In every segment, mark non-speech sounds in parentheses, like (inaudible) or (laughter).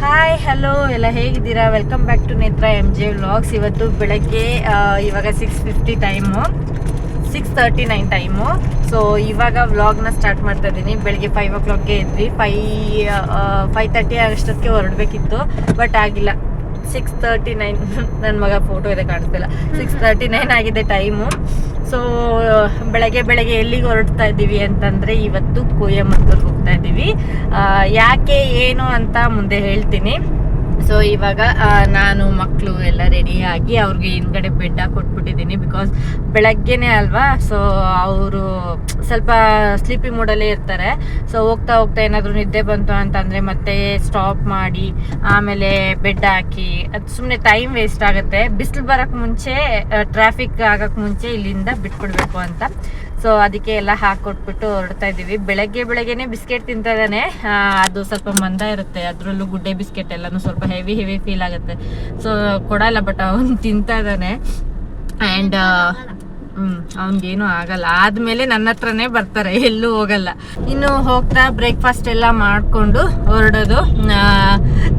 Hi hello ಎಲ್ಲ ಹೇಗಿದ್ದೀರಾ? Welcome back to Netra M J vlogs ಇವತ್ತು ಬೆಳಗ್ಗೆ ಇವಾಗ six fifty time six thirty nine time so ಇವಾಗ ವ್ಲಾಗ್ನ ಸ್ಟಾರ್ಟ್ ಮಾಡ್ತಾ ಇದ್ದೀನಿ. ಬೆಳಗ್ಗೆ ಫೈವ್ ಓ ಕ್ಲಾಕ್ಗೆ ಇದ್ವಿ ಫೈ ಫೈವ್ ತರ್ಟಿ ಅಷ್ಟೊತ್ತಿಗೆ ಹೊರಡಬೇಕಿತ್ತು ಬಟ್ ಆಗಿಲ್ಲ. ಸಿಕ್ಸ್ ತರ್ಟಿ ನೈನ್ ನನ್ನ ಮಗ ಫೋಟೋ ಇದೆ ಕಾಣಿಸ್ತಿಲ್ಲ ಸಿಕ್ಸ್ ತರ್ಟಿ ನೈನ್ ಆಗಿದೆ ಟೈಮು ಸೊ ಬೆಳಗ್ಗೆ ಬೆಳಗ್ಗೆ ಎಲ್ಲಿಗೆ ಹೊರಡ್ತಾ ಇದ್ದೀವಿ ಅಂತಂದರೆ ಇವತ್ತು ಕೊಯಮತ್ತೂರ್ಗೆ ಹೋಗ್ತಾ ಇದ್ದೀವಿ. ಯಾಕೆ ಏನು ಅಂತ ಮುಂದೆ ಹೇಳ್ತೀನಿ. ಸೊ ಇವಾಗ ನಾನು ಮಕ್ಕಳು ಎಲ್ಲ ರೆಡಿ ಆಗಿ ಅವ್ರಿಗೆ ಹಿಂದ್ಗಡೆ ಬೆಡ್ ಕೊಟ್ಬಿಟ್ಟಿದ್ದೀನಿ ಬಿಕಾಸ್ ಬೆಳಗ್ಗೆನೇ ಅಲ್ವಾ? ಸೊ ಅವರು ಸ್ವಲ್ಪ ಸ್ಲೀಪಿ ಮೂಡಲ್ಲೇ ಇರ್ತಾರೆ. ಸೊ ಹೋಗ್ತಾ ಹೋಗ್ತಾ ಏನಾದರೂ ನಿದ್ದೆ ಬಂತು ಅಂತಂದರೆ ಮತ್ತೆ ಸ್ಟಾಪ್ ಮಾಡಿ, ಆಮೇಲೆ ಬೆಡ್ ಹಾಕಿ. ಅದು ಸುಮ್ಮನೆ ಟೈಮ್ ವೇಸ್ಟ್ ಆಗುತ್ತೆ. ಬಿಸಿಲು ಬರೋಕ್ಕೆ ಮುಂಚೆ ಟ್ರಾಫಿಕ್ ಆಗೋಕ್ಕೆ ಮುಂಚೆ ಇಲ್ಲಿಂದ ಬಿಟ್ಬಿಡ್ಬೇಕು ಅಂತ. ಸೊ ಅದಕ್ಕೆ ಎಲ್ಲ ಹಾಕೊಟ್ಬಿಟ್ಟು ಹೊರಡ್ತಾ ಇದ್ದೀವಿ. ಬೆಳಗ್ಗೆ ಬೆಳಗ್ಗೆನೆ ಬಿಸ್ಕೆಟ್ ತಿಂತಾ ಇದ್ದಾನೆ. ಅದು ಸ್ವಲ್ಪ ಮಂದ ಇರುತ್ತೆ. ಅದರಲ್ಲೂ ಗುಡ್ಡೆ ಬಿಸ್ಕೆಟ್ ಎಲ್ಲಾನು ಸ್ವಲ್ಪ ಹೆವಿ ಹೆವಿ ಫೀಲ್ ಆಗುತ್ತೆ. ಸೊ ಕೊಡಲ್ಲ ಬಟ್ ಅವನು ತಿಂತಾ ಇದ್ದಾನೆ. ಆ್ಯಂಡ್ ಹ್ಮ್, ಅವ್ನಿಗೇನು ಆಗಲ್ಲ. ಆದ್ಮೇಲೆ ನನ್ನ ಹತ್ರನೇ ಬರ್ತಾರೆ, ಎಲ್ಲೂ ಹೋಗಲ್ಲ. ಇನ್ನು ಹೋಗ್ತಾ ಬ್ರೇಕ್ಫಾಸ್ಟ್ ಎಲ್ಲ ಮಾಡ್ಕೊಂಡು ಹೊರಡೋದು.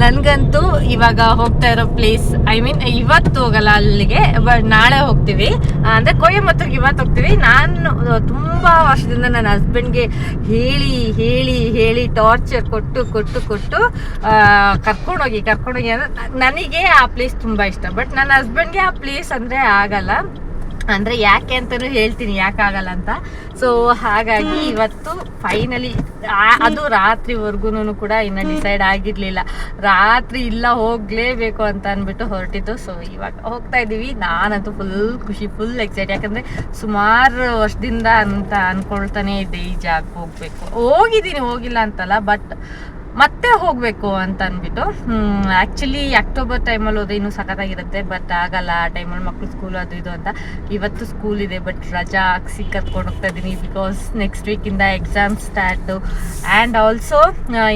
ನನಗಂತೂ ಇವಾಗ ಹೋಗ್ತಾ ಇರೋ ಪ್ಲೇಸ್ ಐ ಮೀನ್ ಇವತ್ತು ಹೋಗಲ್ಲ ಅಲ್ಲಿಗೆ, ಬಟ್ ನಾಳೆ ಹೋಗ್ತೀವಿ. ಅಂದರೆ ಕೊಯಮತ್ತೂರ್ಗೆ ಇವತ್ತು ಹೋಗ್ತೀವಿ. ನಾನು, ತುಂಬಾ ವರ್ಷದಿಂದ ನನ್ನ ಹಸ್ಬೆಂಡ್ಗೆ ಹೇಳಿ ಹೇಳಿ ಹೇಳಿ ಟಾರ್ಚರ್ ಕೊಟ್ಟು ಕೊಟ್ಟು ಕೊಟ್ಟು ಕರ್ಕೊಂಡೋಗಿ ಕರ್ಕೊಂಡೋಗಿ ಅಂದ್ರೆ ನನಗೆ ಆ ಪ್ಲೇಸ್ ತುಂಬಾ ಇಷ್ಟ. ಬಟ್ ನನ್ನ ಹಸ್ಬೆಂಡ್ಗೆ ಆ ಪ್ಲೇಸ್ ಅಂದ್ರೆ ಆಗಲ್ಲ. ಅಂದ್ರೆ ಯಾಕೆ ಅಂತಾನು ಹೇಳ್ತೀನಿ, ಯಾಕೆ ಆಗಲ್ಲ ಅಂತ. ಸೊ ಹಾಗಾಗಿ ಇವತ್ತು ಫೈನಲಿ ಅದು ರಾತ್ರಿವರೆಗೂ ಕೂಡ ಇನ್ನ ಡಿಸೈಡ್ ಆಗಿರ್ಲಿಲ್ಲ. ರಾತ್ರಿ ಇಲ್ಲ ಹೋಗ್ಲೇಬೇಕು ಅಂತ ಅನ್ಬಿಟ್ಟು ಹೊರಟಿತ್ತು ಸೊ ಇವಾಗ ಹೋಗ್ತಾ ಇದೀವಿ ನಾನಂತೂ ಫುಲ್ ಖುಷಿ ಫುಲ್ ಎಕ್ಸೈಟ್ ಯಾಕಂದ್ರೆ ಸುಮಾರು ವರ್ಷದಿಂದ ಅಂತ ಅನ್ಕೊಳ್ತಾನೆ ಇದ್ದೆ ಈ ಜಾಗ ಹೋಗ್ಬೇಕು. ಹೋಗಿದ್ದೀನಿ, ಹೋಗಿಲ್ಲ ಅಂತಲ್ಲ ಬಟ್ ಮತ್ತೆ ಹೋಗ್ಬೇಕು ಅಂತ ಅಂದ್ಬಿಟ್ಟು ಆಕ್ಚುಲಿ ಅಕ್ಟೋಬರ್ ಟೈಮಲ್ಲಿ ಹೋದ್ರೆ ಇನ್ನೂ ಸಖತ್ತಾಗಿರುತ್ತೆ ಬಟ್ ಆಗಲ್ಲ. ಆ ಟೈಮಲ್ಲಿ ಮಕ್ಳು ಸ್ಕೂಲ್ ಅದು ಇದು ಅಂತ. ಇವತ್ತು ಸ್ಕೂಲ್ ಇದೆ ಬಟ್ ರಜಾ ಹಾಕ್ಸಿ ಕರ್ಕೊಂಡು ಹೋಗ್ತಾ ಇದ್ದೀನಿ ಬಿಕಾಸ್ ನೆಕ್ಸ್ಟ್ ವೀಕಿಂದ ಎಕ್ಸಾಮ್ಸ್ ಸ್ಟಾರ್ಟು ಆ್ಯಂಡ್ ಆಲ್ಸೋ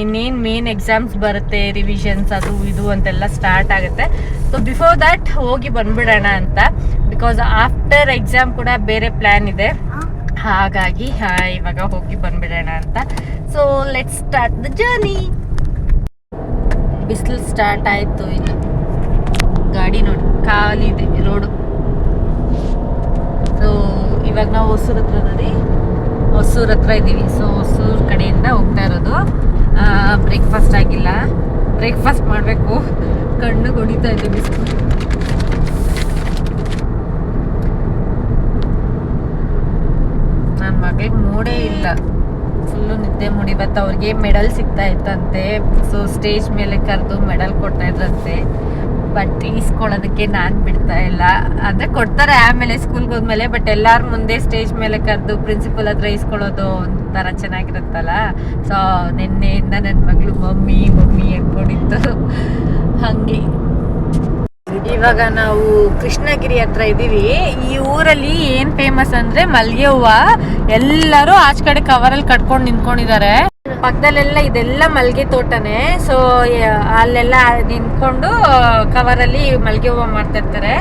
ಇನ್ನೇನು ಮೇನ್ ಎಕ್ಸಾಮ್ಸ್ ಬರುತ್ತೆ ರಿವಿಷನ್ಸ್ ಅದು ಇದು ಅಂತೆಲ್ಲ ಸ್ಟಾರ್ಟ್ ಆಗುತ್ತೆ. ಸೊ ಬಿಫೋರ್ ದ್ಯಾಟ್ ಹೋಗಿ ಬಂದ್ಬಿಡೋಣ ಅಂತ. ಬಿಕಾಸ್ ಆಫ್ಟರ್ ಎಕ್ಸಾಮ್ ಕೂಡ ಬೇರೆ ಪ್ಲ್ಯಾನ್ ಇದೆ. ಹಾಗಾಗಿ ಇವಾಗ ಹೋಗಿ ಬಂದ್ಬಿಡೋಣ ಅಂತ. So let start the journey ಬಿಸಿಲು ಸ್ಟಾರ್ಟ್ ಆಯಿತು ಇನ್ನು ಗಾಡಿ ನೋಡಿ, ಖಾಲಿ ಇದೆ ರೋಡು ಸೊ ಇವಾಗ ನಾವು ಹೊಸೂರ್ ಹತ್ರ ನೋಡಿ. ಹೊಸೂರ್ ಹತ್ರ ಇದ್ದೀವಿ ಸೊ ಹೊಸೂರ್ ಕಡೆಯಿಂದ ಹೋಗ್ತಾ ಇರೋದು. ಬ್ರೇಕ್ಫಾಸ್ಟ್ ಆಗಿಲ್ಲ. ಬ್ರೇಕ್ಫಾಸ್ಟ್ ಮಾಡಬೇಕು. ಕಣ್ಣು ಹೊಡಿತಾ ಇದೆ ಬಿಸಿಲು. ನನ್ನ ಮಗಳಿಗೆ ಮೂಡೇ ಇಲ್ಲ. ಫುಲ್ಲು ಮುಡಿಬತ್ತ ಅವ್ರಿಗೆ ಮೆಡಲ್ ಸಿಗ್ತಾ ಇತ್ತಂತೆ. ಸೊ ಸ್ಟೇಜ್ ಮೇಲೆ ಕರೆದು ಮೆಡಲ್ ಕೊಡ್ತಾ ಇದ್ರಂತೆ. ಬಟ್ ಈಸ್ಕೊಳ್ಳೋದಕ್ಕೆ ನಾನು ಬಿಡ್ತಾ ಇಲ್ಲ. ಅಂದರೆ ಕೊಡ್ತಾರೆ ಆಮೇಲೆ ಸ್ಕೂಲ್ಗೆ ಹೋದ್ಮೇಲೆ ಬಟ್ ಎಲ್ಲರ ಮುಂದೆ ಸ್ಟೇಜ್ ಮೇಲೆ ಕರೆದು ಪ್ರಿನ್ಸಿಪಲ್ ಹತ್ರ ಈಸ್ಕೊಳ್ಳೋದು ಒಂಥರ ಚೆನ್ನಾಗಿರುತ್ತಲ್ಲ? ಸೊ ನಿನ್ನೆಯಿಂದ ನನ್ನ ಮಗಳು ಮಮ್ಮಿ ಮಮ್ಮಿ ಅನ್ಕೊಂಡಿತ್ತು ಹಾಗೆ. ಇವಾಗ ನಾವು ಕೃಷ್ಣಗಿರಿ ಹತ್ರ ಇದ್ದೀವಿ. ಈ ಊರಲ್ಲಿ ಏನ್ ಫೇಮಸ್ ಅಂದ್ರೆ ಮಲ್ಲಿಗೆ ಹೂವ. ಎಲ್ಲರೂ ಆಚ ಕಡೆ ಕವರಲ್ಲಿ ಕಟ್ಕೊಂಡು ನಿಂತ್ಕೊಂಡಿದ್ದಾರೆ ಪಕ್ಕದಲ್ಲೆಲ್ಲ ಇದೆಲ್ಲ ಮಲ್ಗೆ ತೋಟನೇ. ಸೊ ಅಲ್ಲೆಲ್ಲ ನಿಂತ್ಕೊಂಡು ಕವರಲ್ಲಿ ಮಲ್ಗೆ ಹೂವ ಮಾಡ್ತಾ ಇರ್ತಾರೆ.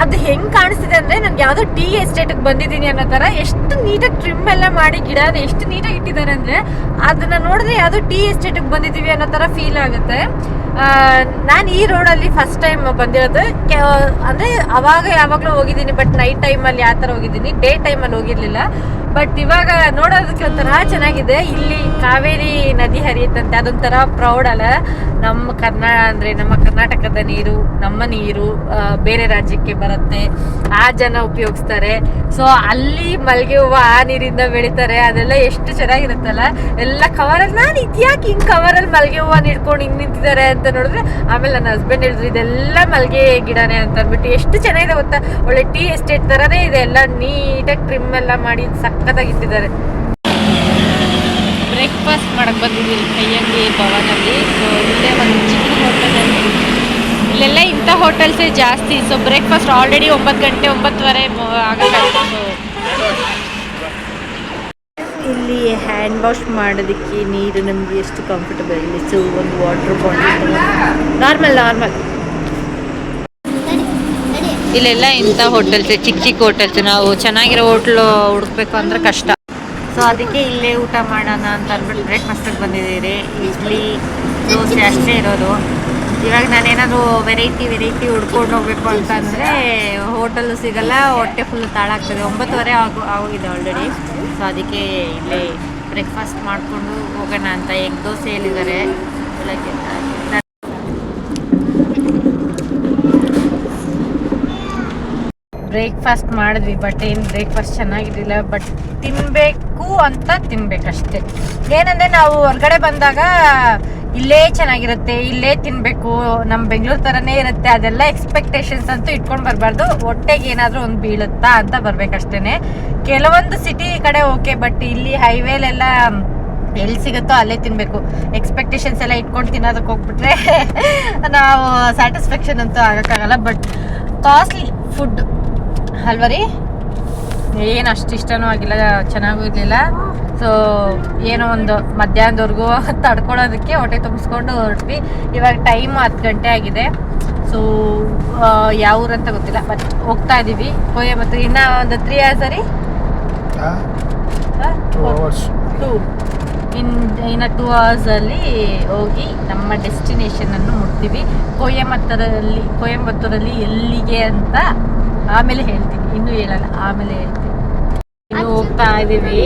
ಅದು ಹೆಂಗ್ ಕಾಣಿಸ್ತಿದೆ ಅಂದ್ರೆ ನನ್ಗೆ ಯಾವ್ದೋ ಟೀ ಎಸ್ಟೇಟ್ ಬಂದಿದ್ದೀನಿ ಅನ್ನೋ ತರ. ಎಷ್ಟು ನೀಟಾಗಿ ಟ್ರಿಮ್ ಎಲ್ಲ ಮಾಡಿ ಗಿಡ ಎಷ್ಟು ನೀಟಾಗಿ ಇಟ್ಟಿದ್ದಾರೆ ಅಂದ್ರೆ ಅದನ್ನ ನೋಡಿದ್ರೆ ಯಾವ್ದೋ ಟೀ ಎಸ್ಟೇಟ್ ಬಂದಿದೀವಿ ಅನ್ನೋ ತರ ಫೀಲ್ ಆಗುತ್ತೆ. ನಾನು ಈ ರೋಡಲ್ಲಿ ಫಸ್ಟ್ ಟೈಮ್ ಬಂದಿರೋದು. ಅಂದ್ರೆ ಅವಾಗ ಯಾವಾಗಲೂ ಹೋಗಿದ್ದೀನಿ ಬಟ್ ನೈಟ್ ಟೈಮಲ್ಲಿ ಯಾವ ಥರ ಹೋಗಿದ್ದೀನಿ? ಡೇ ಟೈಮಲ್ಲಿ ಹೋಗಿರ್ಲಿಲ್ಲ. ಬಟ್ ಇವಾಗ ನೋಡೋದಕ್ಕೆ ಒಂಥರ ಚೆನ್ನಾಗಿದೆ. ಇಲ್ಲಿ ಕಾವೇರಿ ನದಿ ಹರಿಯುತ್ತಂತೆ. ಅದೊಂಥರ ಪ್ರೌಡ್ ಅಲ್ಲ. ನಮ್ಮ ಕರ್ನಾ, ಅಂದ್ರೆ ನಮ್ಮ ಕರ್ನಾಟಕದ ನೀರು, ನಮ್ಮ ನೀರು ಬೇರೆ ರಾಜ್ಯಕ್ಕೆ ಬರುತ್ತೆ. ಆ ಜನ ಉಪಯೋಗಿಸ್ತಾರೆ. ಸೊ ಅಲ್ಲಿ ಮಲ್ಗೆ ಹೂವು ಆ ನೀರಿಂದ ಬೆಳಿತಾರೆ. ಅದೆಲ್ಲ ಎಷ್ಟು ಚೆನ್ನಾಗಿರುತ್ತಲ್ಲ. ಎಲ್ಲ ಕವರಲ್ಲಿ ನಾನು ಇದ್ಯಾಕೆ ಹಿಂಗೆ ಕವರಲ್ಲಿ ಮಲ್ಗೆ ಹೂವು ಇಟ್ಕೊಂಡು ಹಿಂಗ್ ನಿಂತಿದ್ದಾರೆ ಅಂತ ನೋಡಿದ್ರೆ, ಆಮೇಲೆ ನನ್ನ ಹಸ್ಬೆಂಡ್ ಹೇಳಿದ್ರು, ಇದೆಲ್ಲ ಮಲ್ಗೆ ಗಿಡನೇ ಅಂತ ಅಂದ್ಬಿಟ್ಟು, ಎಷ್ಟು ಚೆನ್ನಾಗಿದೆ ಗೊತ್ತಾ? ಒಳ್ಳೆ ಟೀ ಎಸ್ಟೇಟ್ ಥರನೇ ಇದೆ. ಎಲ್ಲ ನೀಟಾಗಿ ಟ್ರಿಮ್ ಎಲ್ಲ ಮಾಡಿ ಸಖತ್ತಾಗಿ ಇಟ್ಟಿದ್ದಾರೆ ಬ್ರೇಕ್ಫಾಸ್ಟ್ ಮಾಡಕ್ ಬಂದಿದ್ದೀವಿ ಕೈಯಂಗಿ ಭವನಲ್ಲಿ. ಸೊ ಇಲ್ಲೇ ಒಂದು ಚಿಕ್ಕ ಹೋಟೆಲಲ್ಲಿ. ಇಲ್ಲೆಲ್ಲ ಇಂಥ ಹೋಟೆಲ್ಸೇ ಜಾಸ್ತಿ. ಸೊ ಬ್ರೇಕ್ಫಾಸ್ಟ್ ಆಲ್ರೆಡಿ ಒಂಬತ್ತು ಗಂಟೆ ಒಂಬತ್ತುವರೆ ಆಗಬೇಕಾಯ್ತು ಸೊ ಇಲ್ಲಿ ಹ್ಯಾಂಡ್ ವಾಶ್ ಮಾಡೋದಕ್ಕೆ ನೀರು ನಮಗೆ ಎಷ್ಟು ಕಂಫರ್ಟಬಲ್ ಇಲ್ಲಿ ಸೊ ಒಂದು ವಾಟರ್ ಬಾಟಲ್ ನಾರ್ಮಲ್ ನಾರ್ಮಲ್ ಇಲ್ಲೆಲ್ಲ ಇಂಥ ಹೋಟೆಲ್ಸ್ ಚಿಕ್ಕ ಚಿಕ್ಕ ಹೋಟೆಲ್ಸ್ ನಾವು ಚೆನ್ನಾಗಿರೋ ಹೋಟ್ಲು ಹುಡುಕ್ಬೇಕು ಅಂದ್ರೆ ಕಷ್ಟ. ಸೊ ಅದಕ್ಕೆ ಇಲ್ಲೇ ಊಟ ಮಾಡೋಣ ಅಂತ ಅಂದ್ಬಿಟ್ಟು ಬ್ರೇಕ್ಫಾಸ್ಟಿಗೆ ಬಂದಿದ್ದೀರಿ. ಇಡ್ಲಿ, ದೋಸೆ ಅಷ್ಟೇ ಇರೋದು. ಇವಾಗ ನಾನೇನಾದ್ರು ವೆರೈಟಿ ವೆರೈಟಿ ಹುಡ್ಕೊಂಡು ಹೋಗ್ಬೇಕು ಅಂತಂದರೆ ಹೋಟೆಲು ಸಿಗಲ್ಲ, ಹೊಟ್ಟೆ ಫುಲ್ ತಾಳಾಗ್ತದೆ. ಒಂಬತ್ತುವರೆ ಆಗು ಆಗೋಗಿದೆ ಆಲ್ರೆಡಿ ಸೊ ಅದಕ್ಕೆ ಇಲ್ಲೇ ಬ್ರೇಕ್ಫಾಸ್ಟ್ ಮಾಡಿಕೊಂಡು ಹೋಗೋಣ ಅಂತ. ಎಗ್ ದೋಸೆ ಹೇಳಿದ್ದಾರೆ ಬೆಳಗ್ಗೆ ಬ್ರೇಕ್ಫಾಸ್ಟ್ ಮಾಡಿದ್ವಿ ಬಟ್ ಏನು ಬ್ರೇಕ್ಫಾಸ್ಟ್ ಚೆನ್ನಾಗಿರಲಿಲ್ಲ ಬಟ್ ತಿನ್ನಬೇಕು ಅಂತ ತಿನ್ಬೇಕಷ್ಟೇ. ಏನಂದರೆ ನಾವು ಹೊರಗಡೆ ಬಂದಾಗ ಇಲ್ಲೇ ಚೆನ್ನಾಗಿರುತ್ತೆ, ಇಲ್ಲೇ ತಿನ್ನಬೇಕು ನಮ್ಮ ಬೆಂಗಳೂರು ಥರನೇ ಇರುತ್ತೆ, ಅದೆಲ್ಲ ಎಕ್ಸ್ಪೆಕ್ಟೇಷನ್ಸ್ ಅಂತೂ ಇಟ್ಕೊಂಡು ಬರಬಾರ್ದು. ಹೊಟ್ಟೆಗೆ ಏನಾದರೂ ಒಂದು ಬೀಳುತ್ತಾ ಅಂತ ಬರಬೇಕಷ್ಟೇ ಕೆಲವೊಂದು ಸಿಟಿ ಕಡೆ ಓಕೆ ಬಟ್ ಇಲ್ಲಿ ಹೈವೇಲೆಲ್ಲ ಎಲ್ಲಿ ಸಿಗುತ್ತೋ ಅಲ್ಲೇ ತಿನ್ನಬೇಕು ಎಕ್ಸ್ಪೆಕ್ಟೇಷನ್ಸ್ ಎಲ್ಲ ಇಟ್ಕೊಂಡು ತಿನ್ನೋದಕ್ಕೆ ಹೋಗ್ಬಿಟ್ರೆ (laughs) ನಾವು ಸ್ಯಾಟಿಸ್ಫ್ಯಾಕ್ಷನ್ ಅಂತೂ ಆಗೋಕ್ಕಾಗಲ್ಲ ಬಟ್ ಕಾಸ್ಟ್ಲಿ ಫುಡ್ ಅಲ್ವಾ ರೀ? ಏನು ಅಷ್ಟು ಇಷ್ಟನೂ ಆಗಿಲ್ಲ ಚೆನ್ನಾಗೂ ಇರಲಿಲ್ಲ. ಸೊ ಏನೋ ಒಂದು ಮಧ್ಯಾಹ್ನದವರೆಗೂ (laughs) ತಡ್ಕೊಳ್ಳೋದಕ್ಕೆ ಹೊಟ್ಟೆ ತುಂಬಿಸ್ಕೊಂಡು ಹೊರಟ್ವಿ. ಇವಾಗ ಟೈಮ್ ಹತ್ತು ಗಂಟೆ ಆಗಿದೆ. ಸೊ ಯಾವ ಊರಂತ ಗೊತ್ತಿಲ್ಲ ಬಟ್ ಹೋಗ್ತಾ ಇದ್ದೀವಿ ಕೊಯಮತ್ತೂರು ಇನ್ನೂ ಒಂದು ತ್ರೀ ಅವರ್ಸ್ ಸರಿ ಟೂ ಅವರ್ಸ್ ಟೂ ಇನ್ ಇನ್ನು ಟೂ ಅವರ್ಸಲ್ಲಿ ಹೋಗಿ ನಮ್ಮ ಡೆಸ್ಟಿನೇಷನನ್ನು ಮುಟ್ತೀವಿ. ಕೊಯಮತ್ತೂರಲ್ಲಿ ಕೊಯಂಬತ್ತೂರಲ್ಲಿ ಎಲ್ಲಿಗೆ ಅಂತ ಆಮೇಲೆ ಹೇಳ್ತೀನಿ ಇನ್ನೂ ಹೇಳಲ್ಲ ಆಮೇಲೆ ಹೇಳ್ತೀನಿ. ಇನ್ನು ಹೋಗ್ತಾ ಇದೀವಿ.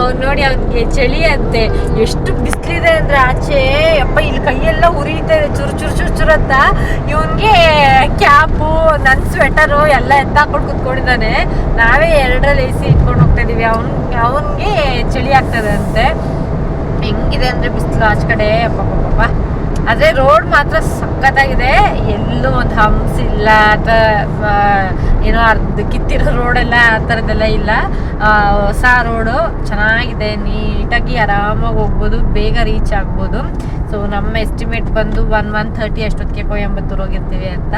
ಅವ್ನು ನೋಡಿ ಅವ್ನಿಗೆ ಚಳಿ ಅಂತೆ. ಎಷ್ಟು ಬಿಸಿಲಿದೆ ಅಂದ್ರೆ ಆಚೆ. ಅಪ್ಪ ಇಲ್ಲಿ ಕೈಯೆಲ್ಲ ಉರಿಯುತ್ತೆ ಚುರು ಚುರು ಚುರು ಚುರು ಅಂತ. ಇವನ್ಗೆ ಕ್ಯಾಪು ನನ್ನ ಸ್ವೆಟರು ಎಲ್ಲ ಎತ್ತಾಕೊಂಡು ಕುತ್ಕೊಂಡಿದ್ದಾನೆ. ನಾವೇ ಎರಡರಲ್ಲಿ ಎ ಸಿ ಇಟ್ಕೊಂಡು ಹೋಗ್ತಾ ಇದೀವಿ. ಅವ್ನ್ ಅವನ್ಗೆ ಚಳಿ ಆಗ್ತದೆ ಅಂತೆ. ಹೆಂಗಿದೆ ಅಂದ್ರೆ ಬಿಸಿಲು ಆಚೆ ಕಡೆ? ಅಪ್ಪಪ್ಪ ಆದ್ರೆ ರೋಡ್ ಮಾತ್ರ ಸಖತ್ತಾಗಿದೆ. ಎಲ್ಲೂ ಒಂದು ಹಂಪ್ಸ್ ಇಲ್ಲ ಅಥವಾ ಏನೋ ಅರ್ಧ ಕಿತ್ತಿರೋ ರೋಡೆಲ್ಲ ಆ ಥರದ್ದೆಲ್ಲ ಇಲ್ಲ. ಹೊಸ ರೋಡು ಚೆನ್ನಾಗಿದೆ, ನೀಟಾಗಿ ಆರಾಮಾಗಿ ಹೋಗ್ಬೋದು, ಬೇಗ ರೀಚ್ ಆಗ್ಬೋದು. ಸೊ ನಮ್ಮ ಎಸ್ಟಿಮೇಟ್ ಬಂದು ಒನ್ ಒನ್ ಥರ್ಟಿ ಅಷ್ಟೊತ್ತಿಗೆ ಕೊಯಂಬತ್ತೂರು ಹೋಗಿರ್ತೀವಿ ಅಂತ.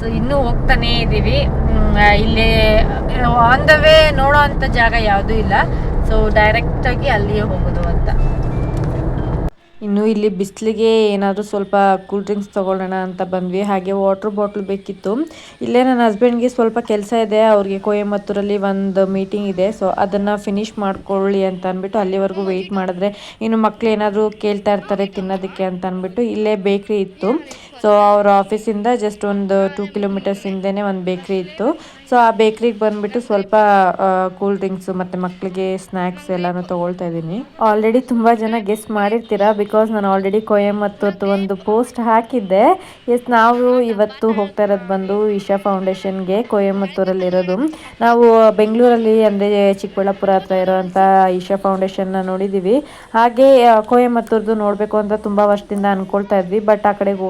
ಸೊ ಇನ್ನೂ ಹೋಗ್ತಾನೇ ಇದ್ದೀವಿ. ಇಲ್ಲಿ ಆನ್ ದ ವೇ ನೋಡೋ ಅಂಥ ಜಾಗ ಯಾವುದೂ ಇಲ್ಲ. ಸೊ ಡೈರೆಕ್ಟಾಗಿ ಅಲ್ಲಿಯೇ ಹೋಗೋದು ಅಂತ. ಇನ್ನು ಇಲ್ಲಿ ಬಿಸಿಲಿಗೆ ಏನಾದರೂ ಸ್ವಲ್ಪ ಕೂಲ್ ಡ್ರಿಂಕ್ಸ್ ತೊಗೊಳ್ಳೋಣ ಅಂತ ಬಂದ್ವಿ. ಹಾಗೆ ವಾಟ್ರ್ ಬಾಟ್ಲ್ ಬೇಕಿತ್ತು. ಇಲ್ಲೇ ನನ್ನ ಹಸ್ಬೆಂಡ್ಗೆ ಸ್ವಲ್ಪ ಕೆಲಸ ಇದೆ. ಅವ್ರಿಗೆ ಕೊಯಮತ್ತೂರಲ್ಲಿ ಒಂದು ಮೀಟಿಂಗ್ ಇದೆ. ಸೊ ಅದನ್ನು ಫಿನಿಶ್ ಮಾಡ್ಕೊಳ್ಳಿ ಅಂತ ಅಂದ್ಬಿಟ್ಟು ಅಲ್ಲಿವರೆಗೂ ವೆಯ್ಟ್ ಮಾಡಿದ್ರೆ ಇನ್ನು ಮಕ್ಕಳು ಏನಾದರೂ ಕೇಳ್ತಾ ಇರ್ತಾರೆ ತಿನ್ನೋದಕ್ಕೆ ಅಂತ ಅಂದ್ಬಿಟ್ಟು ಇಲ್ಲೇ ಬೇಕ್ರಿ ಇತ್ತು. ಸೊ ಅವ್ರ ಆಫೀಸಿಂದ ಜಸ್ಟ್ ಒಂದು ಟೂ ಕಿಲೋಮೀಟರ್ಸ್ ಹಿಂದೆನೇ ಒಂದು ಬೇಕ್ರಿ ಇತ್ತು. ಸೊ ಆ ಬೇಕ್ರಿಗೆ ಬಂದ್ಬಿಟ್ಟು ಸ್ವಲ್ಪ ಕೂಲ್ ಡ್ರಿಂಕ್ಸು ಮತ್ತು ಮಕ್ಕಳಿಗೆ ಸ್ನ್ಯಾಕ್ಸ್ ಎಲ್ಲನೂ ತೊಗೊಳ್ತಾ ಇದ್ದೀನಿ. ಆಲ್ರೆಡಿ ತುಂಬ ಜನ ಗೆಸ್ಟ್ ಮಾಡಿರ್ತೀರಾ? ಬಿಕಾಸ್ ನಾನು ಆಲ್ರೆಡಿ ಕೊಯಮತ್ತೂರ್ದು ಒಂದು ಪೋಸ್ಟ್ ಹಾಕಿದ್ದೆ. ಎಸ್ ನಾವು ಇವತ್ತು ಹೋಗ್ತಾ ಇರೋದು ಬಂದು ಇಶಾ ಫೌಂಡೇಶನ್ಗೆ ಕೊಯಮತ್ತೂರಲ್ಲಿ ಇರೋದು. ನಾವು ಬೆಂಗಳೂರಲ್ಲಿ ಅಂದರೆ ಚಿಕ್ಕಬಳ್ಳಾಪುರ ಹತ್ರ ಇರೋವಂಥ ಇಶಾ ಫೌಂಡೇಶನ್ನ ನೋಡಿದ್ದೀವಿ ಹಾಗೆ ಕೊಯಮತ್ತೂರ್ದು ನೋಡಬೇಕು ಅಂತ ತುಂಬ ವರ್ಷದಿಂದ ಅಂದ್ಕೊಳ್ತಾ ಇದ್ವಿ. ಬಟ್ ಆ ಕಡೆಗೆ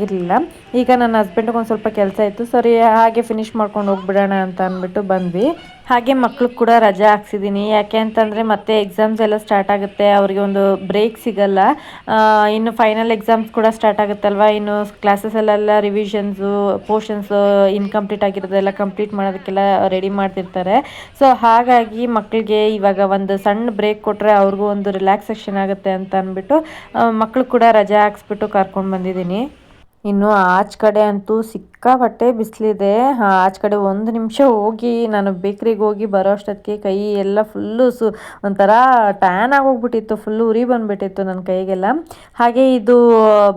ಹೋಗೋಕ್ಕಾಗಿರಲಿಲ್ಲ ಈಗ ನನ್ನ ಹಸ್ಬೆಂಡ್ಗೆ ಒಂದು ಸ್ವಲ್ಪ ಕೆಲಸ ಇತ್ತು. ಸರಿ, ಹಾಗೆ ಫಿನಿಶ್ ಮಾಡ್ಕೊಂಡು ಹೋಗ್ಬಿಡೋಣ ಅಂತ ಅಂದ್ಬಿಟ್ಟು ಬಂದ್ವಿ. ಹಾಗೆ ಮಕ್ಳಿಗೆ ಕೂಡ ರಜೆ ಹಾಕ್ಸಿದ್ದೀನಿ ಯಾಕೆ ಅಂತಂದರೆ ಮತ್ತೆ ಎಕ್ಸಾಮ್ಸ್ ಎಲ್ಲ ಸ್ಟಾರ್ಟ್ ಆಗುತ್ತೆ. ಅವರಿಗೆ ಒಂದು ಬ್ರೇಕ್ ಸಿಗಲ್ಲ. ಇನ್ನು ಫೈನಲ್ ಎಕ್ಸಾಮ್ಸ್ ಕೂಡ ಸ್ಟಾರ್ಟ್ ಆಗುತ್ತಲ್ವ? ಇನ್ನು ಕ್ಲಾಸಸ್ಸಲ್ಲೆಲ್ಲ ರಿವಿಷನ್ಸು ಪೋರ್ಷನ್ಸು ಇನ್ಕಂಪ್ಲೀಟ್ ಆಗಿರೋದೆಲ್ಲ ಕಂಪ್ಲೀಟ್ ಮಾಡೋದಕ್ಕೆಲ್ಲ ರೆಡಿ ಮಾಡ್ತಿರ್ತಾರೆ. ಸೊ ಹಾಗಾಗಿ ಮಕ್ಕಳಿಗೆ ಇವಾಗ ಒಂದು ಸಣ್ಣ ಬ್ರೇಕ್ ಕೊಟ್ಟರೆ ಅವ್ರಿಗೂ ಒಂದು ರಿಲ್ಯಾಕ್ಸೇಷನ್ ಆಗುತ್ತೆ ಅಂತ ಅಂದ್ಬಿಟ್ಟು ಮಕ್ಕಳು ಕೂಡ ರಜೆ ಹಾಕ್ಸ್ಬಿಟ್ಟು ಕರ್ಕೊಂಡು ಬಂದಿದ್ದೀನಿ. ಇನ್ನು ಆಚ್ ಕಡೆ ಅಂತೂ ಸಿಕ್ಕಾಪಟ್ಟೆ ಬಿಸಿಲಿದೆ. ಆಚೆ ಕಡೆ ಒಂದು ನಿಮಿಷ ಹೋಗಿ, ನಾನು ಬೇಕ್ರಿಗೆ ಹೋಗಿ ಬರೋ ಅಷ್ಟೊತ್ತಿಗೆ ಕೈ ಎಲ್ಲ ಫುಲ್ಲು ಸು ಒಂಥರ ಟ್ಯಾನ್ ಆಗೋಗ್ಬಿಟ್ಟಿತ್ತು ಫುಲ್ಲು ಉರಿ ಬಂದ್ಬಿಟ್ಟಿತ್ತು ನನ್ನ ಕೈಗೆಲ್ಲ. ಹಾಗೆ ಇದು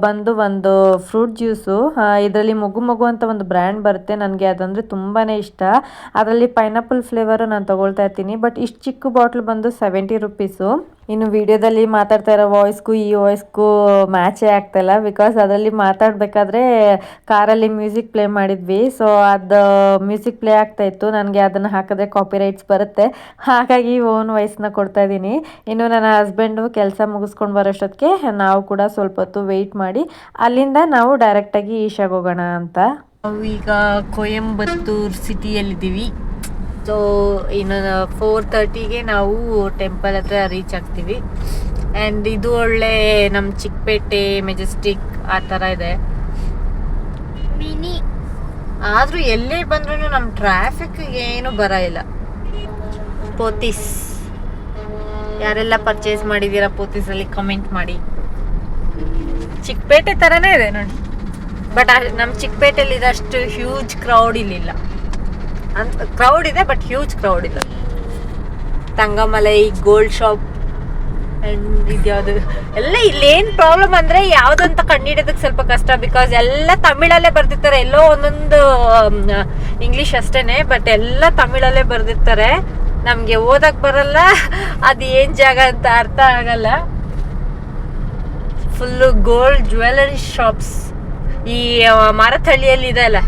ಬಂದು ಒಂದು ಫ್ರೂಟ್ ಜ್ಯೂಸು ಇದರಲ್ಲಿ ಮಗು ಮಗು ಅಂತ ಒಂದು ಬ್ರ್ಯಾಂಡ್ ಬರುತ್ತೆ ನನಗೆ, ಅದಂದರೆ ತುಂಬಾ ಇಷ್ಟ. ಅದರಲ್ಲಿ ಪೈನಾಪಲ್ ಫ್ಲೇವರು ನಾನು ತೊಗೊಳ್ತಾ ಇರ್ತೀನಿ ಬಟ್ ಇಷ್ಟು ಚಿಕ್ಕ ಬಾಟ್ಲ್ ಬಂದು ಸೆವೆಂಟಿ ರುಪೀಸು ಇನ್ನು ವಿಡಿಯೋದಲ್ಲಿ ಮಾತಾಡ್ತಾ ಇರೋ ವಾಯ್ಸ್ಗೂ ಈ ವಾಯ್ಸ್ಗೂ ಮ್ಯಾಚೇ ಆಗ್ತಾಯಿಲ್ಲ ಬಿಕಾಸ್ ಅದರಲ್ಲಿ ಮಾತಾಡಬೇಕಾದ್ರೆ ಕಾರಲ್ಲಿ ಮ್ಯೂಸಿಕ್ ಪ್ಲೇ ಮಾಡಿದ್ವಿ. ಸೊ ಅದು ಮ್ಯೂಸಿಕ್ ಪ್ಲೇ ಆಗ್ತಾ ಇತ್ತು. ನನಗೆ ಅದನ್ನು ಹಾಕಿದ್ರೆ ಕಾಪಿ ರೈಟ್ಸ್ ಬರುತ್ತೆ. ಹಾಗಾಗಿ ಓನ್ ವಾಯ್ಸ್ನ ಕೊಡ್ತಾ ಇದ್ದೀನಿ ಇನ್ನು ನನ್ನ ಹಸ್ಬೆಂಡು ಕೆಲಸ ಮುಗಿಸ್ಕೊಂಡು ಬರೋಷ್ಟೊತ್ತಿಗೆ ನಾವು ಕೂಡ ಸ್ವಲ್ಪ ಹೊತ್ತು ವೆಯ್ಟ್ ಮಾಡಿ. ಅಲ್ಲಿಂದ ನಾವು ಡೈರೆಕ್ಟಾಗಿ ಈಶಾಗೆ ಹೋಗೋಣ ಅಂತ. ನಾವು ಈಗ ಕೊಯಂಬತ್ತೂರ್ ಸಿಟಿಯಲ್ಲಿದ್ದೀವಿ ಸೊ ಇನ್ನು ಫೋರ್ ತರ್ಟಿಗೆ ನಾವು ಟೆಂಪಲ್ ಹತ್ರ ರೀಚ್ ಆಗ್ತೀವಿ. ಆ್ಯಂಡ್ ಇದು ಒಳ್ಳೆ ನಮ್ಮ ಚಿಕ್ಕಪೇಟೆ ಮೆಜೆಸ್ಟಿಕ್ ಆ ಥರ ಇದೆ. ಆದರೂ ಎಲ್ಲಿ ಬಂದ್ರೂ ನಮ್ಮ ಟ್ರಾಫಿಕ್ ಏನು ಬರ ಇಲ್ಲ ಪೋತಿಸ್ ಯಾರೆಲ್ಲ ಪರ್ಚೇಸ್ ಮಾಡಿದ್ದೀರಾ ಪೋತಿಸಲ್ಲಿ ಕಮೆಂಟ್ ಮಾಡಿ. ಚಿಕ್ಕಪೇಟೆ ಥರನೇ ಇದೆ ನೋಡಿ. ಬಟ್ ನಮ್ಮ ಚಿಕ್ಕಪೇಟೆಯಲ್ಲಿ ಇದಷ್ಟು ಹ್ಯೂಜ್ ಕ್ರೌಡ್ ಇಲ್ಲಿಲ್ಲ. ಅಂತ ಕ್ರೌಡ್ ಇದೆ ಬಟ್ ಹ್ಯೂಜ್ ಕ್ರೌಡ್ ಇಲ್ಲ. ತಂಗಮಲೈ ಗೋಲ್ಡ್ ಶಾಪ್ ಅಂಡ್ ಇದ್ಯಾವುದು ಎಲ್ಲ ಇಲ್ಲೇನು ಪ್ರಾಬ್ಲಮ್ ಅಂದರೆ ಯಾವುದಂತ ಕಂಡಿಡಿಯೋದಕ್ಕೆ ಸ್ವಲ್ಪ ಕಷ್ಟ ಬಿಕಾಸ್ ಎಲ್ಲ ತಮಿಳಲ್ಲೇ ಬರ್ದಿರ್ತಾರೆ. ಎಲ್ಲೋ ಒಂದೊಂದು ಇಂಗ್ಲೀಷ್ ಅಷ್ಟೇ ಬಟ್ ಎಲ್ಲ ತಮಿಳಲ್ಲೇ ಬರ್ದಿರ್ತಾರೆ. ನಮಗೆ ಓದಕ್ಕೆ ಬರಲ್ಲ ಅದು ಏನ್ ಜಾಗ ಅಂತ ಅರ್ಥ ಆಗಲ್ಲ. ಫುಲ್ಲು ಗೋಲ್ಡ್ ಜ್ಯುವೆಲರಿ ಶಾಪ್ಸ್ ಈ ಆ, ಇದೆ ಅಲ್ಲ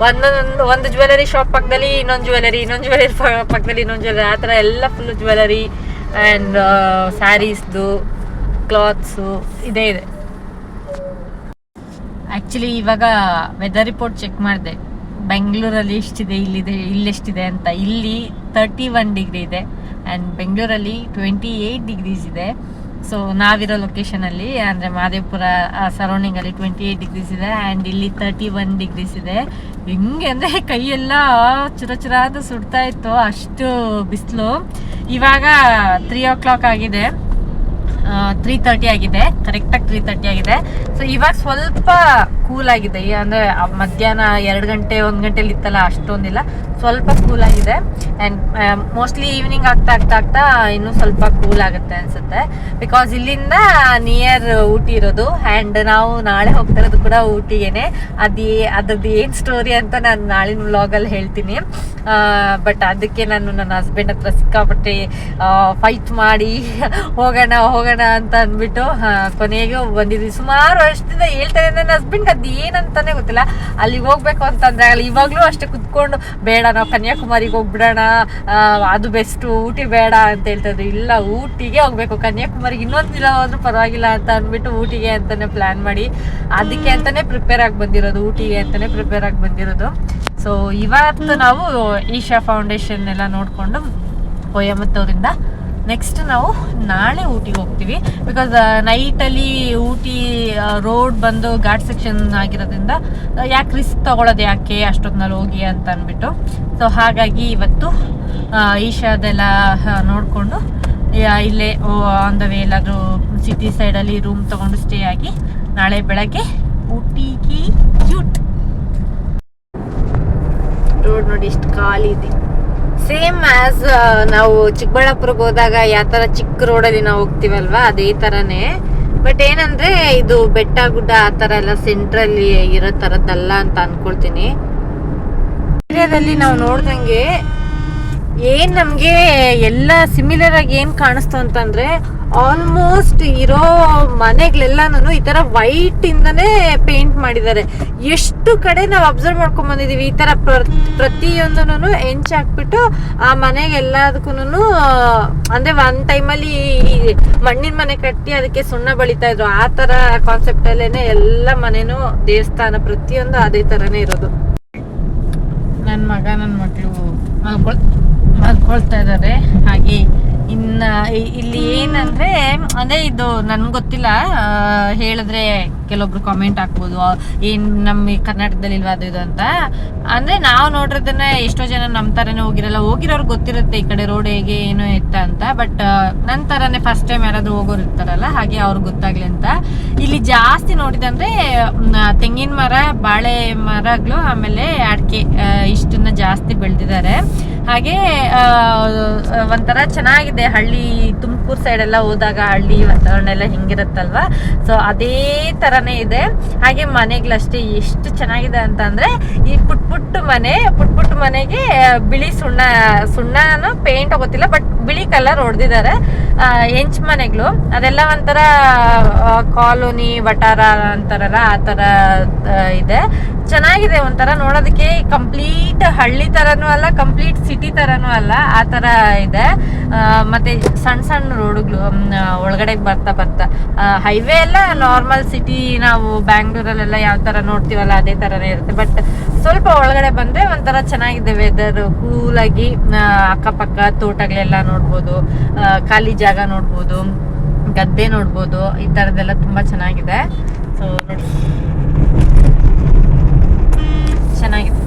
ಒಂದೊಂದು ಒಂದು ಜ್ಯುವೆಲರಿ ಶಾಪ್ ಪಕ್ಕದಲ್ಲಿ ಇನ್ನೊಂದು ಜ್ಯುವೆಲರಿ ಇನ್ನೊಂದು ಜ್ಯುವೆಲರಿ ಪಕ್ಕದಲ್ಲಿ ಇನ್ನೊಂದು ಜ್ಯುವೆಲರಿ ಆ ಥರ ಎಲ್ಲ ಫುಲ್ಲು ಜ್ಯುವೆಲರಿ ಆ್ಯಂಡ್ ಸ್ಯಾರೀಸ್ದು ಕ್ಲಾತ್ಸು ಇದೇ ಇದೆ. ಆ್ಯಕ್ಚುಲಿ ಇವಾಗ ವೆದರ್ ರಿಪೋರ್ಟ್ ಚೆಕ್ ಮಾಡಿದೆ. ಬೆಂಗಳೂರಲ್ಲಿ ಎಷ್ಟಿದೆ ಇಲ್ಲಿದೆ, ಇಲ್ಲೆಷ್ಟಿದೆ ಅಂತ. ಇಲ್ಲಿ ತರ್ಟಿ ಒನ್ ಡಿಗ್ರಿ ಇದೆ. ಆ್ಯಂಡ್ ಬೆಂಗಳೂರಲ್ಲಿ ಟ್ವೆಂಟಿ ಏಯ್ಟ್ ಡಿಗ್ರೀಸ್ ಇದೆ. ಸೊ ನಾವಿರೋ ಲೊಕೇಶನಲ್ಲಿ ಅಂದರೆ ಮಾದೇಪುರ ಸರೌಂಡಿಂಗಲ್ಲಿ ಟ್ವೆಂಟಿ ಏಯ್ಟ್ ಡಿಗ್ರೀಸ್ ಇದೆ ಆ್ಯಂಡ್ ಇಲ್ಲಿ ತರ್ಟಿ ಒನ್ ಡಿಗ್ರೀಸ್ ಇದೆ. ಹೆಂಗೆ ಅಂದರೆ ಕೈಯೆಲ್ಲ ಚುರ ಚುರ ಅಂತ ಸುಡ್ತಾ ಇತ್ತು, ಅಷ್ಟು ಬಿಸಿಲು. ಇವಾಗ ತ್ರೀ ಓ ಕ್ಲಾಕ್ ಆಗಿದೆ ತ್ರೀ ತರ್ಟಿ ಆಗಿದೆ. ಕರೆಕ್ಟಾಗಿ ತ್ರೀ ತರ್ಟಿ ಆಗಿದೆ. ಸೊ ಇವಾಗ ಸ್ವಲ್ಪ ಕೂಲ್ ಈ ಅಂದ್ರೆ ಮಧ್ಯಾಹ್ನ ಎರಡು ಗಂಟೆ, ಒಂದು ಗಂಟೆಲಿ ಇತ್ತಲ್ಲ, ಅಷ್ಟೊಂದಿಲ್ಲ. ಸ್ವಲ್ಪ ಕೂಲ್ ಆಗಿದೆ. ಆ್ಯಂಡ್ ಮೋಸ್ಟ್ಲಿ ಈವ್ನಿಂಗ್ ಆಗ್ತಾ ಆಗ್ತಾ ಆಗ್ತಾ ಇನ್ನೂ ಸ್ವಲ್ಪ ಕೂಲ್ ಆಗುತ್ತೆ ಅನ್ಸುತ್ತೆ. ಬಿಕಾಸ್ ಇಲ್ಲಿಂದ ನಿಯರ್ ಊಟಿ ಇರೋದು. ಆ್ಯಂಡ್ ನಾವು ನಾಳೆ ಹೋಗ್ತಾ ಇರೋದು ಕೂಡ ಊಟಿಗೆನೆ. ಅದೇ ಅದ್ರದ್ದು ಏನು ಸ್ಟೋರಿ ಅಂತ ನಾನು ನಾಳಿನ ವ್ಲಾಗಲ್ಲಿ ಹೇಳ್ತೀನಿ. ಬಟ್ ಅದಕ್ಕೆ ನಾನು ನನ್ನ ಹಸ್ಬೆಂಡ್ ಹತ್ರ ಸಿಕ್ಕಾಪಟ್ಟೆ ಫೈಟ್ ಮಾಡಿ, ಹೋಗೋಣ ಹೋಗೋಣ ಅಂತ ಅಂದ್ಬಿಟ್ಟು ಕೊನೆಗೆ ಬಂದಿದ್ವಿ ಸುಮಾರು ವರ್ಷದಿಂದ ಹೇಳ್ತಾರೆ ನನ್ನ ಹಸ್ಬೆಂಡ್ ಅದು ಏನಂತಾನೆ ಗೊತ್ತಿಲ್ಲ. ಅಲ್ಲಿಗೆ ಹೋಗ್ಬೇಕು ಅಂತಂದ್ರೆ ಅಲ್ಲಿ ಇವಾಗಲೂ ಅಷ್ಟೇ ಕುತ್ಕೊಂಡು, ಬೇಡ ನಾವು ಕನ್ಯಾಕುಮಾರಿಗೆ ಹೋಗ್ಬಿಡೋಣ ಅದು ಬೆಸ್ಟ್ ಊಟಿ ಬೇಡ ಅಂತ ಹೇಳ್ತಾ ಇದ್ರು. ಇಲ್ಲ, ಊಟಿಗೆ ಹೋಗ್ಬೇಕು. ಕನ್ಯಾಕುಮಾರಿಗೆ ಇನ್ನೊಂದು ದಿನ ಹೋದ್ರೂ ಪರವಾಗಿಲ್ಲ ಅಂತ ಅಂದ್ಬಿಟ್ಟು ಊಟಿಗೆ ಅಂತಾನೆ ಪ್ಲಾನ್ ಮಾಡಿ. ಅದಕ್ಕೆ ಅಂತಾನೆ ಪ್ರಿಪೇರ್ ಆಗಿ ಬಂದಿರೋದು, ಊಟಿಗೆ ಅಂತಾನೆ ಪ್ರಿಪೇರ್ ಆಗಿ ಬಂದಿರೋದು. ಸೊ ಇವತ್ತು ನಾವು ಈಶಾ ಫೌಂಡೇಶನ್ ಎಲ್ಲ ನೋಡಿಕೊಂಡು ಕೊಯಮತ್ತೂರಿಂದ ನೆಕ್ಸ್ಟ್ ನಾವು ನಾಳೆ ಊಟಿಗೆ ಹೋಗ್ತೀವಿ. ಬಿಕಾಸ್ ನೈಟಲ್ಲಿ ಊಟಿ ರೋಡ್ ಬಂದು ಘಾಟ್ ಸೆಕ್ಷನ್ ಆಗಿರೋದ್ರಿಂದ ಯಾಕೆ ರಿಸ್ಕ್ ತಗೊಳ್ಳೋದು ಯಾಕೆ ಅಷ್ಟೊತ್ತಿನಲ್ಲಿ ಹೋಗಿ ಅಂತ ಅಂದ್ಬಿಟ್ಟು. ಸೊ ಹಾಗಾಗಿ ಇವತ್ತು ಈಶಾದೆಲ್ಲ ನೋಡಿಕೊಂಡು ಇಲ್ಲೇ ಆನ್ ದ ವೇ ಎಲ್ಲಾದರೂ ಸಿಟಿ ಸೈಡಲ್ಲಿ ರೂಮ್ ತೊಗೊಂಡು ಸ್ಟೇ ಆಗಿ ನಾಳೆ ಬೆಳಗ್ಗೆ ಊಟಿಗೆ ಜೂಟ್ ರೋಡ್ ನೋಡಿ ಇಷ್ಟು ಖಾಲಿ ಇದೆ. ಸೇಮ್ ಆಸ್ ನಾವು ಚಿಕ್ಕಬಳ್ಳಾಪುರಕ್ಕೆ ಹೋದಾಗ ಯಾವ ತರ ಚಿಕ್ಕ ರೋಡಲ್ಲಿ ನಾವು ಹೋಗ್ತೀವಲ್ವಾ, ಅದೇ ತರನೇ. ಬಟ್ ಏನಂದ್ರೆ, ಇದು ಬೆಟ್ಟ ಗುಡ್ಡ ಆ ತರ ಎಲ್ಲ ಸೆಂಟ್ರಲ್ಲಿ ಇರೋ ತರದ್ದಲ್ಲ ಅಂತ ಅನ್ಕೊಳ್ತೀನಿ. ಏರಿಯಾದಲ್ಲಿ ನಾವು ನೋಡ್ದಂಗೆ ಏನ್ ನಮ್ಗೆ ಎಲ್ಲ ಸಿಮಿಲರ್ ಆಗಿ ಏನ್ ಕಾಣಿಸ್ತು ಅಂತಂದ್ರೆ ಆಲ್ಮೋಸ್ಟ್ ಇರೋ ಮನೆಗಳೆಲ್ಲಾನು ಈ ತರ ವೈಟ್ ಇಂದನೇ ಪೇಂಟ್ ಮಾಡಿದ್ದಾರೆ. ಎಷ್ಟು ಕಡೆ ನಾವು ಅಬ್ಸರ್ವ್ ಮಾಡ್ಕೊಂಡ್ ಬಂದಿದೀವಿ, ಈ ತರ ಪ್ರತಿಯೊಂದನು ಎಂಚ್ ಹಾಕ್ಬಿಟ್ಟು ಆ ಮನೆಗೆಲ್ಲದಕ್ಕೂ ಅಂದ್ರೆ ಒಂದ್ ಟೈಮಲ್ಲಿ ಮಣ್ಣಿನ ಮನೆ ಕಟ್ಟಿ ಅದಕ್ಕೆ ಸುಣ್ಣ ಬಳಿತಾ ಇದ್ರು. ಆ ತರ ಕಾನ್ಸೆಪ್ಟ್ ಅಲ್ಲೇನೆ ಎಲ್ಲ ಮನೆನೂ ದೇವಸ್ಥಾನ ಪ್ರತಿಯೊಂದು ಅದೇ ತರನೇ ಇರೋದು. ನನ್ನ ಮಗ ನನ್ನ ಮಕ್ಕಳು ಮಲ್ಕೊಳ್ತಾ ಇದ್ದಾರೆ ಹಾಗೆ ಇನ್ನ ಇಲ್ಲಿ ಏನಂದ್ರೆ ಅದೇ ಇದು ನನ್ಗೆ ಗೊತ್ತಿಲ್ಲ ಹೇಳಿದ್ರೆ ಕೆಲವೊಬ್ರು ಕಾಮೆಂಟ್ ಹಾಕ್ಬೋದು. ಏನ್ ನಮ್ಮ ಕರ್ನಾಟಕದಲ್ಲಿ ಇಲ್ವಾ ಅದು ಇದು ಅಂತ. ಅಂದ್ರೆ ನಾವು ನೋಡಿರೋದನ್ನ ಎಷ್ಟೋ ಜನ ನಮ್ಮ ತರನೇ ಹೋಗಿರಲ್ಲ. ಹೋಗಿರೋರ್ಗೆ ಗೊತ್ತಿರುತ್ತೆ ಈ ಕಡೆ ರೋಡ್ ಹೇಗೆ, ಏನು ಎತ್ತ ಅಂತ. ಬಟ್ ನನ್ನ ತರನೇ ಫಸ್ಟ್ ಟೈಮ್ ಯಾರಾದ್ರೂ ಹೋಗೋರು ಇರ್ತಾರಲ್ಲ, ಹಾಗೆ ಅವ್ರಿಗೆ ಗೊತ್ತಾಗ್ಲಿ ಅಂತ. ಇಲ್ಲಿ ಜಾಸ್ತಿ ನೋಡಿದಂದ್ರೆ ತೆಂಗಿನ ಮರ, ಬಾಳೆ ಮರಗಳು, ಆಮೇಲೆ ಅಡಿಕೆ ಇಷ್ಟನ್ನ ಜಾಸ್ತಿ ಬೆಳೆದಿದ್ದಾರೆ. ಹಾಗೆ ಒಂಥರ ಚೆನ್ನಾಗಿದೆ ಹಳ್ಳಿ, ತುಮಕೂರು ಸೈಡ್ ಎಲ್ಲ ಹೋದಾಗ ಹಳ್ಳಿ ವಾತಾವರಣ ಎಲ್ಲ ಹಿಂಗಿರುತ್ತಲ್ವ? ಸೊ ಅದೇ ತರನೇ ಇದೆ. ಹಾಗೆ ಮನೆಗಳಷ್ಟೇ ಎಷ್ಟು ಚೆನ್ನಾಗಿದೆ ಅಂತ ಅಂದ್ರೆ ಈ ಪುಟ್ ಪುಟ್ಟ ಮನೆ, ಪುಟ್ ಪುಟ್ಟ ಮನೆಗೆ ಬಿಳಿ ಸುಣ್ಣ ಸುಣ್ಣ ಪೇಂಟ್ ಗೊತ್ತಿಲ್ಲ ಬಟ್ ಬಿಳಿ ಕಲರ್ ಹೊಡೆದಿದ್ದಾರೆ. ಹೆಂಚ್ ಮನೆಗಳು, ಅದೆಲ್ಲ ಒಂಥರ ಕಾಲೋನಿ, ವಟಾರ ಅಂತಾರಲ್ಲ, ಆ ತರ ಇದೆ. ಚೆನ್ನಾಗಿದೆ ಒಂಥರ ನೋಡೋದಕ್ಕೆ ಕಂಪ್ಲೀಟ್ ಹಳ್ಳಿ ತರನು ಅಲ್ಲ ಕಂಪ್ಲೀಟ್ ಸಿಟಿ ತರನೂ ಅಲ್ಲ, ಆ ತರ ಇದೆ. ಮತ್ತೆ ಸಣ್ಣ ಸಣ್ಣ ರೋಡ್ಗಳು ಒಳಗಡೆ ಬರ್ತಾ ಬರ್ತಾ. ಹೈವೇ ಎಲ್ಲ ನಾರ್ಮಲ್ ಸಿಟಿ ನಾವು ಬ್ಯಾಂಗ್ಳೂರಲ್ಲೆಲ್ಲ ಯಾವ ತರ ನೋಡ್ತೀವಲ್ಲ, ಅದೇ ತರನೇ ಇರುತ್ತೆ. ಬಟ್ ಸ್ವಲ್ಪ ಒಳಗಡೆ ಬಂದ್ರೆ ಒಂಥರ ಚೆನ್ನಾಗಿದೆ ವೆದರ್ ಕೂಲಾಗಿ ಅಕ್ಕಪಕ್ಕ ತೋಟಗಳೆಲ್ಲ ನೋಡ್ಬೋದು ಖಾಲಿ ಜಾಗ ನೋಡ್ಬೋದು, ಗದ್ದೆ ನೋಡ್ಬೋದು, ಈ ತರದೆಲ್ಲ ತುಂಬಾ ಚೆನ್ನಾಗಿದೆ. ಸೊ ನೋಡಿ ಚೆನ್ನಾಗಿದೆ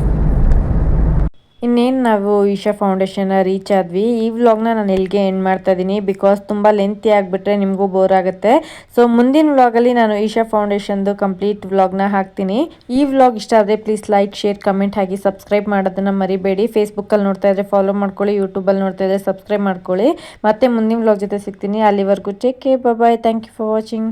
ಇನ್ನೇನು ನಾವು ಈಶಾ ಫೌಂಡೇಶನ್ನ ರೀಚ್ ಆದ್ವಿ. ಈ ವ್ಲಾಗ್ನ ನಾನು ಎಲ್ಲಿಗೆ ಎಂಡ್ ಮಾಡ್ತಾ ಇದ್ದೀನಿ ಬಿಕಾಸ್ ತುಂಬ ಲೆಂತಿ ಆಗಿಬಿಟ್ರೆ ನಿಮಗೂ ಬೋರ್ ಆಗುತ್ತೆ. ಸೊ ಮುಂದಿನ ವ್ಲಾಗಲ್ಲಿ ನಾನು ಈಶಾ ಫೌಂಡೇಶನ್ದು ಕಂಪ್ಲೀಟ್ ವ್ಲಾಗ್ನ ಹಾಕ್ತೀನಿ. ಈ ವ್ಲಾಗ್ ಇಷ್ಟ ಆದರೆ ಪ್ಲೀಸ್ ಲೈಕ್ ಶೇರ್ ಕಮೆಂಟ್ ಹಾಕಿ ಸಬ್ಸ್ಕ್ರೈಬ್ ಮಾಡೋದನ್ನು ಮರಿಬೇಡಿ. ಫೇಸ್ಬುಕ್ಕಲ್ಲಿ ನೋಡ್ತಾ ಇದ್ರೆ ಫಾಲೋ ಮಾಡ್ಕೊಳ್ಳಿ ಯೂಟ್ಯೂಬಲ್ಲಿ ನೋಡ್ತಾ ಇದ್ರೆ ಸಬ್ಸ್ಕ್ರೈಬ್ ಮಾಡ್ಕೊಳ್ಳಿ. ಮತ್ತೆ ಮುಂದಿನ ವ್ಲಾಗ್ ಜೊತೆ ಸಿಗ್ತೀನಿ. ಅಲ್ಲಿವರೆಗೂ take care bye thank you for watching